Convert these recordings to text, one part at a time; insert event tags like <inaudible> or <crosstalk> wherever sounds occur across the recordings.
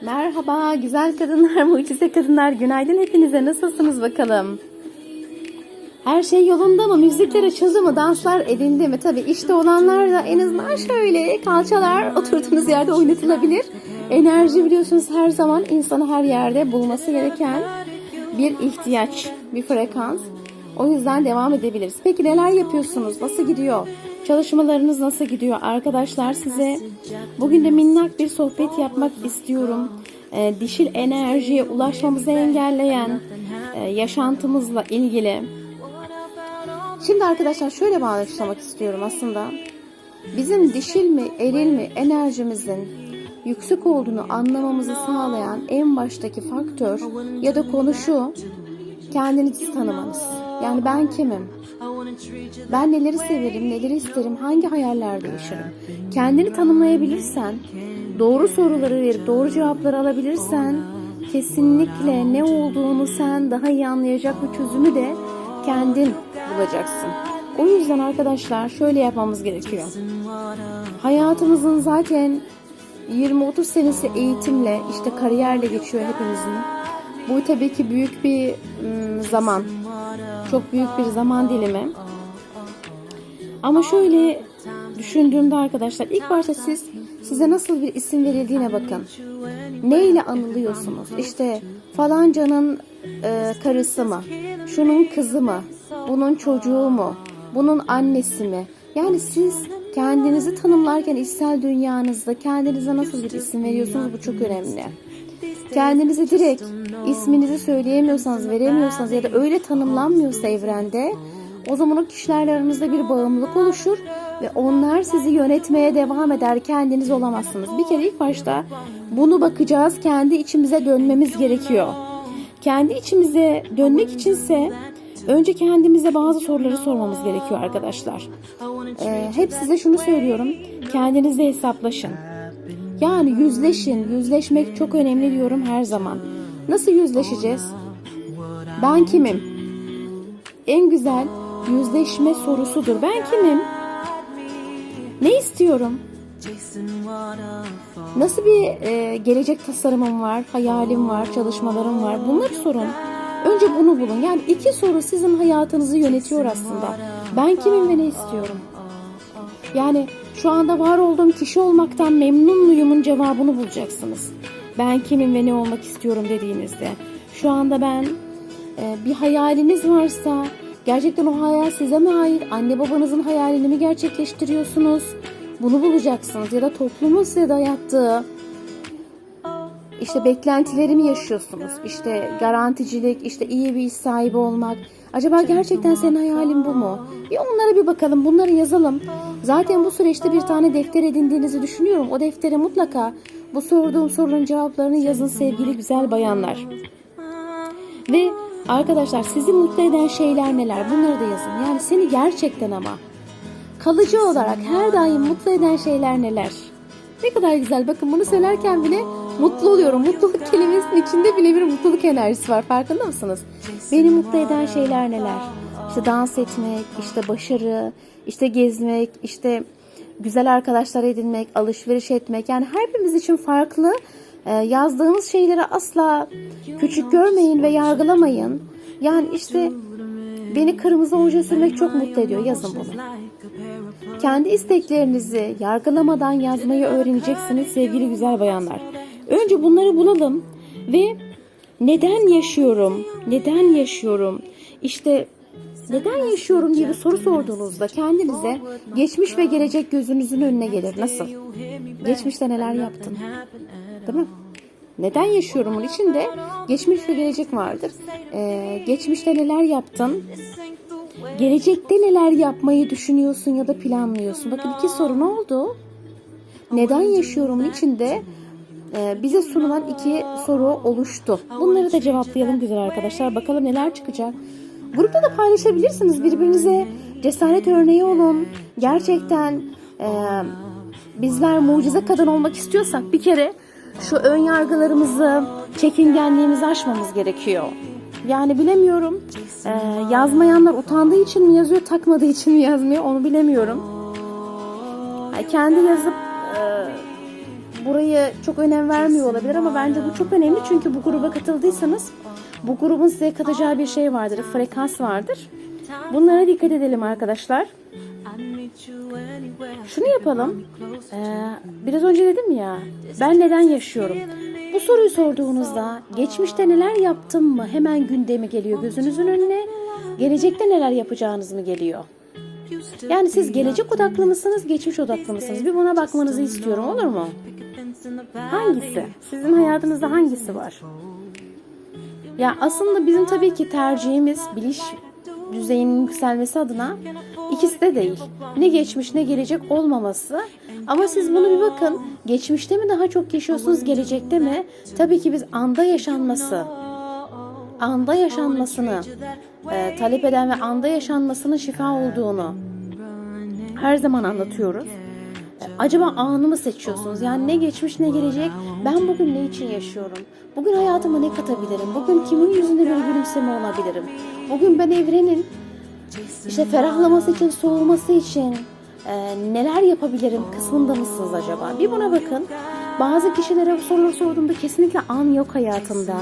Merhaba güzel kadınlar, <laughs> mucize kadınlar. Günaydın hepinize. Nasılsınız bakalım? Her şey yolunda mı? Müzikler açıldı mı? Danslar edildi mi? Tabii işte olanlar da en azından şöyle kalçalar oturduğunuz yerde oynatılabilir. Enerji biliyorsunuz her zaman insanı her yerde bulması gereken bir ihtiyaç, bir frekans. O yüzden devam edebiliriz. Peki neler yapıyorsunuz? Nasıl gidiyor? Çalışmalarınız nasıl gidiyor? Arkadaşlar size bugün de minnak bir sohbet yapmak istiyorum. Ee, dişil enerjiye ulaşmamızı engelleyen e, yaşantımızla ilgili. Şimdi arkadaşlar şöyle başlamak istiyorum aslında. Bizim dişil mi, eril mi enerjimizin yüksek olduğunu anlamamızı sağlayan en baştaki faktör ya da konu şu. Kendinizi tanımanız. Yani ben kimim? Ben neleri severim, neleri isterim, hangi hayallerde yaşarım? Kendini tanımlayabilirsen, doğru soruları verip doğru cevapları alabilirsen, kesinlikle ne olduğunu sen daha iyi anlayacak bir çözümü de kendin bulacaksın. O yüzden arkadaşlar şöyle yapmamız gerekiyor. Hayatımızın zaten 20-30 senesi eğitimle, işte kariyerle geçiyor hepimizin. Bu tabii ki büyük bir zaman. Çok büyük bir zaman dilimi. Ama şöyle düşündüğümde arkadaşlar ilk başta siz size nasıl bir isim verildiğine bakın. Ne ile anılıyorsunuz? İşte falancanın e, karısı mı? Şunun kızı mı? Bunun çocuğu mu? Bunun annesi mi? Yani siz kendinizi tanımlarken içsel dünyanızda kendinize nasıl bir isim veriyorsunuz bu çok önemli. Kendinizi direkt isminizi söyleyemiyorsanız, veremiyorsanız ya da öyle tanımlanmıyorsa evrende o zaman o kişilerle aranızda bir bağımlılık oluşur ve onlar sizi yönetmeye devam eder. Kendiniz olamazsınız. Bir kere ilk başta bunu bakacağız. Kendi içimize dönmemiz gerekiyor. Kendi içimize dönmek içinse önce kendimize bazı soruları sormamız gerekiyor arkadaşlar. Ee, hep size şunu söylüyorum. Kendinizle hesaplaşın. Yani yüzleşin. Yüzleşmek çok önemli diyorum her zaman. Nasıl yüzleşeceğiz? Ben kimim? En güzel yüzleşme sorusudur. Ben kimim? Ne istiyorum? Nasıl bir e, gelecek tasarımım var, hayalim var, çalışmalarım var? Bunları sorun. Önce bunu bulun. Yani iki soru sizin hayatınızı yönetiyor aslında. Ben kimim ve ne istiyorum? Yani şu anda var olduğum kişi olmaktan memnun muyumun cevabını bulacaksınız. Ben kimim ve ne olmak istiyorum dediğinizde. Şu anda ben e, bir hayaliniz varsa gerçekten o hayal size mi ait? Anne babanızın hayalini mi gerçekleştiriyorsunuz? Bunu bulacaksınız ya da toplumun size dayattığı işte beklentileri mi yaşıyorsunuz? İşte garanticilik, işte iyi bir iş sahibi olmak. Acaba gerçekten senin hayalin bu mu? Bir onlara bir bakalım, bunları yazalım. Zaten bu süreçte bir tane defter edindiğinizi düşünüyorum. O deftere mutlaka bu sorduğum soruların cevaplarını yazın sevgili güzel bayanlar. Ve arkadaşlar sizi mutlu eden şeyler neler? Bunları da yazın. Yani seni gerçekten ama kalıcı olarak her daim mutlu eden şeyler neler? Ne kadar güzel. Bakın bunu söylerken bile mutlu oluyorum. Mutluluk kelimesinin içinde bile bir mutluluk enerjisi var. Farkında mısınız? Beni mutlu eden şeyler neler? İşte dans etmek, işte başarı, işte gezmek, işte güzel arkadaşlar edinmek, alışveriş etmek. Yani her birimiz için farklı. Ee, yazdığınız şeyleri asla küçük görmeyin ve yargılamayın. Yani işte beni kırmızı oje sürmek çok mutlu ediyor. Yazın bunu. Kendi isteklerinizi yargılamadan yazmayı öğreneceksiniz sevgili güzel bayanlar. Önce bunları bulalım ve neden yaşıyorum? Neden yaşıyorum? İşte neden yaşıyorum diye bir soru sorduğunuzda kendinize geçmiş ve gelecek gözünüzün önüne gelir. Nasıl? Geçmişte neler yaptın? Değil mi? Neden yaşıyorumun içinde geçmiş ve gelecek vardır. Ee, geçmişte neler yaptın? Gelecekte neler yapmayı düşünüyorsun ya da planlıyorsun? Bakın iki soru ne oldu? Neden yaşıyorumun içinde bize sunulan iki soru oluştu. Bunları da cevaplayalım güzel arkadaşlar. Bakalım neler çıkacak. Grupta da paylaşabilirsiniz. Birbirinize cesaret örneği olun. Gerçekten e, bizler mucize kadın olmak istiyorsak bir kere şu ön yargılarımızı, çekingenliğimizi aşmamız gerekiyor. Yani bilemiyorum. Ee, yazmayanlar utandığı için mi yazıyor, takmadığı için mi yazmıyor onu bilemiyorum. Yani kendi yazıp e, burayı çok önem vermiyor olabilir ama bence bu çok önemli çünkü bu gruba katıldıysanız bu grubun size katacağı bir şey vardır, frekans vardır. Bunlara dikkat edelim arkadaşlar. Şunu yapalım. Ee, biraz önce dedim ya, ben neden yaşıyorum? Bu soruyu sorduğunuzda geçmişte neler yaptım mı hemen gündemi geliyor gözünüzün önüne. Gelecekte neler yapacağınız mı geliyor? Yani siz gelecek odaklı mısınız, geçmiş odaklı mısınız? Bir buna bakmanızı istiyorum olur mu? Hangisi? Sizin hayatınızda hangisi var? Ya aslında bizim tabii ki tercihimiz biliş düzeyinin yükselmesi adına ikisi de değil. Ne geçmiş ne gelecek olmaması. Ama siz bunu bir bakın. Geçmişte mi daha çok yaşıyorsunuz, gelecekte mi? Tabii ki biz anda yaşanması, anda yaşanmasını e, talep eden ve anda yaşanmasının şifa olduğunu her zaman anlatıyoruz. E, Acaba anı mı seçiyorsunuz? Yani ne geçmiş ne gelecek? Ben bugün ne için yaşıyorum? Bugün hayatıma ne katabilirim? Bugün kimin yüzünde bir gülümseme olabilirim? Bugün ben evrenin işte ferahlaması için, soğuması için e, neler yapabilirim kısmında mısınız acaba? Bir buna bakın. Bazı kişilere bu soruları sorduğumda kesinlikle an yok hayatımda.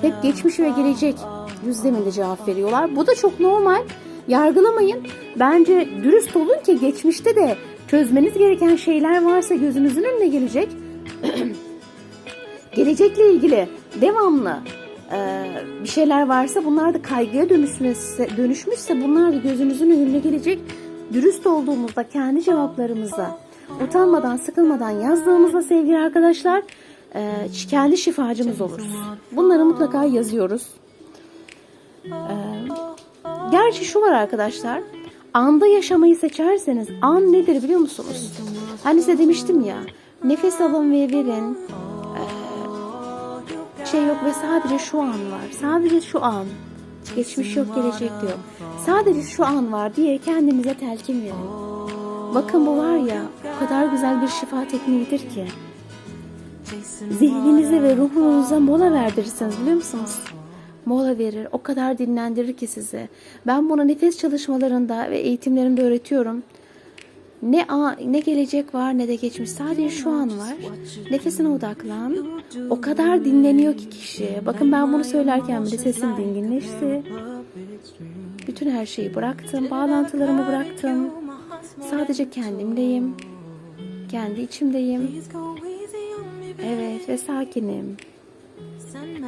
Hep geçmiş ve gelecek düzleminde cevap veriyorlar. Bu da çok normal. Yargılamayın. Bence dürüst olun ki geçmişte de çözmeniz gereken şeyler varsa gözünüzün önüne gelecek. <clears throat> Gelecekle ilgili devamlı e, bir şeyler varsa bunlar da kaygıya dönüşmüşse, dönüşmüşse bunlar da gözünüzün önüne gelecek. Dürüst olduğumuzda kendi cevaplarımıza utanmadan sıkılmadan yazdığımızda sevgili arkadaşlar e, kendi şifacımız oluruz. Bunları mutlaka yazıyoruz. E, gerçi şu var arkadaşlar anda yaşamayı seçerseniz an nedir biliyor musunuz? Hani size demiştim ya nefes alın ve verin şey yok ve sadece şu an var. Sadece şu an. Geçmiş yok, gelecek yok. Sadece şu an var diye kendinize telkin verin. Bakın bu var ya, o kadar güzel bir şifa tekniğidir ki. Zihninize ve ruhunuza mola verdirirsiniz biliyor musunuz? Mola verir, o kadar dinlendirir ki sizi. Ben bunu nefes çalışmalarında ve eğitimlerimde öğretiyorum. Ne a, ne gelecek var ne de geçmiş. Sadece şu an var. Nefesine odaklan. O kadar dinleniyor ki kişi. Bakın ben bunu söylerken bile sesim dinginleşti. Bütün her şeyi bıraktım. Bağlantılarımı bıraktım. Sadece kendimdeyim. Kendi içimdeyim. Evet ve sakinim.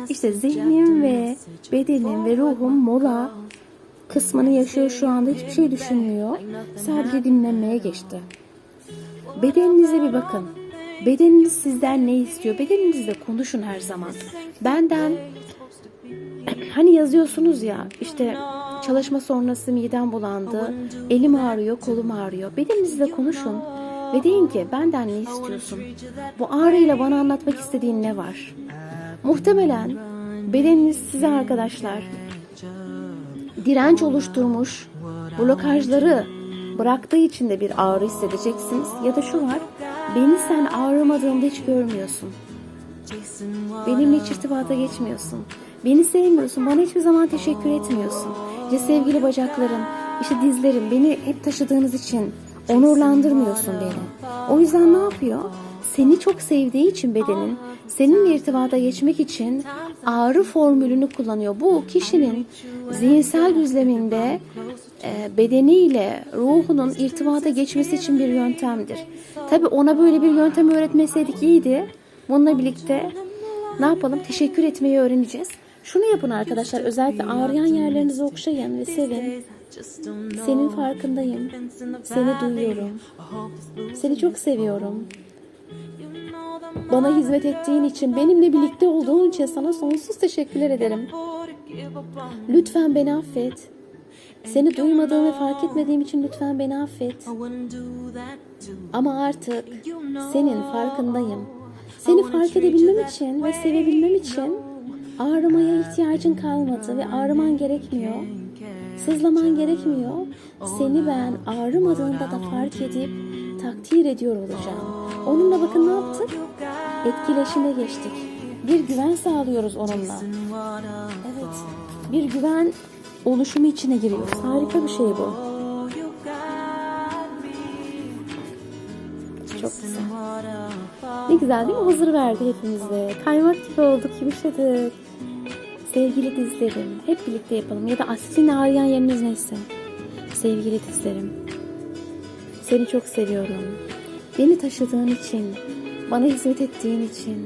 İşte zihnim ve bedenim ve ruhum mola kısmını yaşıyor şu anda hiçbir şey düşünmüyor. Sadece dinlenmeye geçti. Bedeninize bir bakın. Bedeniniz sizden ne istiyor? Bedeninizle konuşun her zaman. Benden <clears throat> hani yazıyorsunuz ya işte çalışma sonrası midem bulandı, elim ağrıyor, kolum ağrıyor. Bedeninizle konuşun ve deyin ki benden ne istiyorsun? Bu ağrıyla bana anlatmak istediğin ne var? Muhtemelen bedeniniz size arkadaşlar direnç oluşturmuş blokajları bıraktığı için de bir ağrı hissedeceksiniz. Ya da şu var, beni sen ağrımadığımda hiç görmüyorsun. Benimle hiç irtibata geçmiyorsun. Beni sevmiyorsun, bana hiçbir zaman teşekkür etmiyorsun. İşte sevgili bacaklarım, işte dizlerim, beni hep taşıdığınız için onurlandırmıyorsun beni. O yüzden ne yapıyor? Seni çok sevdiği için bedenin, seninle irtibata geçmek için ağrı formülünü kullanıyor. Bu kişinin zihinsel düzleminde e, bedeniyle ruhunun irtibata geçmesi için bir yöntemdir. Tabi ona böyle bir yöntem öğretmeseydik iyiydi. Bununla birlikte ne yapalım? Teşekkür etmeyi öğreneceğiz. Şunu yapın arkadaşlar. Özellikle ağrıyan yerlerinizi okşayın ve sevin. Senin farkındayım. Seni duyuyorum. Seni çok seviyorum. Bana hizmet ettiğin için, benimle birlikte olduğun için sana sonsuz teşekkürler ederim. Lütfen beni affet. Seni duymadığım ve fark etmediğim için lütfen beni affet. Ama artık senin farkındayım. Seni fark edebilmem için ve sevebilmem için ağrımaya ihtiyacın kalmadı ve ağrıman gerekmiyor. Sızlaman gerekmiyor. Seni ben ağrımadığında da fark edip takdir ediyor olacağım. Onunla bakın ne yaptık? Etkileşime geçtik. Bir güven sağlıyoruz onunla. Evet. Bir güven oluşumu içine giriyoruz. Harika bir şey bu. Çok güzel. Ne güzel değil mi? Huzur verdi hepimize. Kaymak gibi olduk, yumuşadık. Sevgili dizlerim, hep birlikte yapalım. Ya da sizin arayan yeriniz neyse. Sevgili dizlerim, seni çok seviyorum. Beni taşıdığın için, bana hizmet ettiğin için.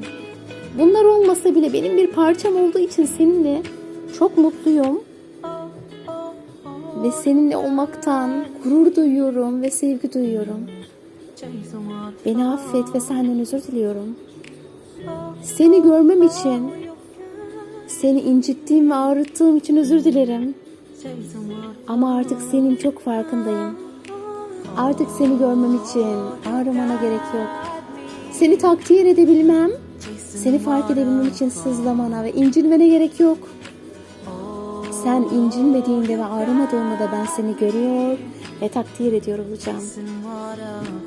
Bunlar olmasa bile benim bir parçam olduğu için seninle çok mutluyum. Ve seninle olmaktan gurur duyuyorum ve sevgi duyuyorum. Beni affet ve senden özür diliyorum. Seni görmem için, seni incittiğim ve ağrıttığım için özür dilerim. Ama artık senin çok farkındayım. Artık seni görmem için ağrımana gerek yok. Seni takdir edebilmem, seni fark edebilmem için sızlamana ve incinmene gerek yok. Sen incinmediğinde ve ağrımadığında da ben seni görüyor ve takdir ediyor olacağım.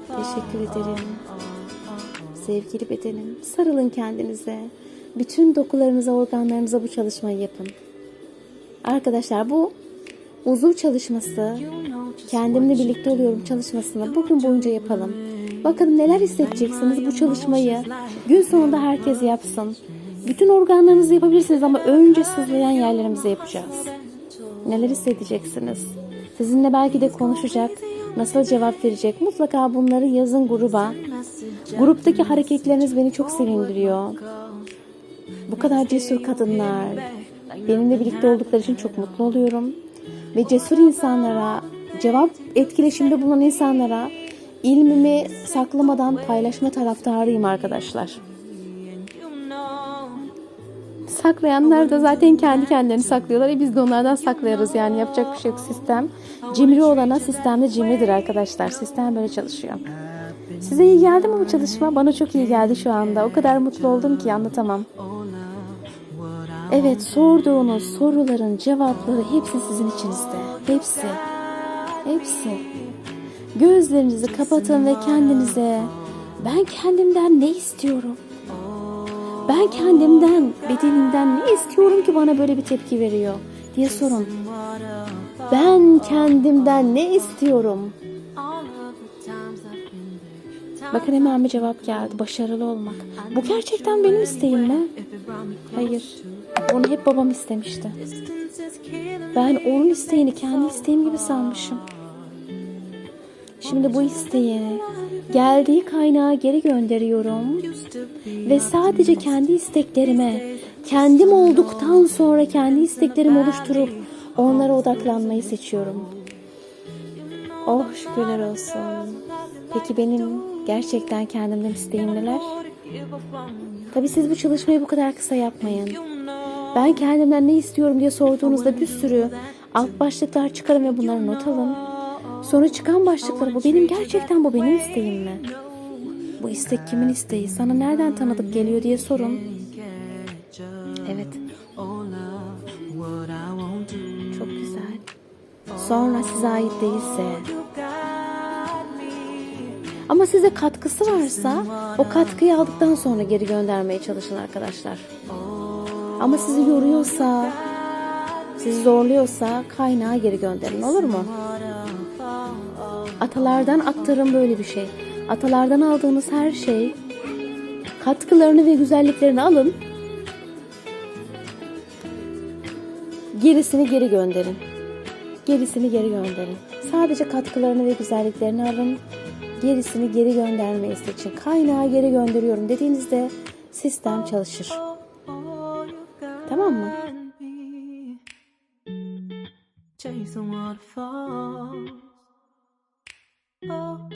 Teşekkür ederim. Sevgili bedenim, sarılın kendinize. Bütün dokularınıza, organlarınıza bu çalışmayı yapın. Arkadaşlar bu uzun çalışması, kendimle birlikte oluyorum çalışmasını bugün boyunca yapalım. Bakalım neler hissedeceksiniz bu çalışmayı. Gün sonunda herkes yapsın. Bütün organlarınızı yapabilirsiniz ama önce sızlayan yerlerimize yapacağız. Neler hissedeceksiniz? Sizinle belki de konuşacak, nasıl cevap verecek? Mutlaka bunları yazın gruba. Gruptaki hareketleriniz beni çok sevindiriyor. Bu kadar cesur kadınlar. Benimle birlikte oldukları için çok mutlu oluyorum. Ve cesur insanlara, cevap etkileşimde bulunan insanlara ilmimi saklamadan paylaşma taraftarıyım arkadaşlar. Saklayanlar da zaten kendi kendilerini saklıyorlar. E biz de onlardan saklayarız yani yapacak bir şey yok sistem. Cimri olana sistem de cimridir arkadaşlar. Sistem böyle çalışıyor. Size iyi geldi mi bu çalışma? Bana çok iyi geldi şu anda. O kadar mutlu oldum ki anlatamam. Evet sorduğunuz soruların cevapları hepsi sizin içinizde. Hepsi. Hepsi. Gözlerinizi kapatın ve kendinize ben kendimden ne istiyorum? Ben kendimden, bedenimden ne istiyorum ki bana böyle bir tepki veriyor diye sorun. Ben kendimden ne istiyorum? Bakın hemen bir cevap geldi. Başarılı olmak. Bu gerçekten benim isteğim mi? Hayır. Onu hep babam istemişti. Ben onun isteğini kendi isteğim gibi sanmışım. Şimdi bu isteği geldiği kaynağa geri gönderiyorum ve sadece kendi isteklerime, kendim olduktan sonra kendi isteklerimi oluşturup onlara odaklanmayı seçiyorum. Oh şükürler olsun. Peki benim gerçekten kendimden isteğim neler? Tabii siz bu çalışmayı bu kadar kısa yapmayın. Ben kendimden ne istiyorum diye sorduğunuzda bir sürü alt başlıklar çıkarın ve bunları not alın. Sonra çıkan başlıkları bu benim gerçekten bu benim isteğim mi? Bu istek kimin isteği? Sana nereden tanıdık geliyor diye sorun. Evet. Çok güzel. Sonra size ait değilse ama size katkısı varsa o katkıyı aldıktan sonra geri göndermeye çalışın arkadaşlar. Ama sizi yoruyorsa, sizi zorluyorsa kaynağa geri gönderin olur mu? Atalardan aktarım böyle bir şey. Atalardan aldığınız her şey katkılarını ve güzelliklerini alın. Gerisini geri gönderin. Gerisini geri gönderin. Sadece katkılarını ve güzelliklerini alın. Gerisini geri göndermeyi seçin. Kaynağı geri gönderiyorum dediğinizde sistem çalışır. Tamam? Chasing waterfalls. Oh.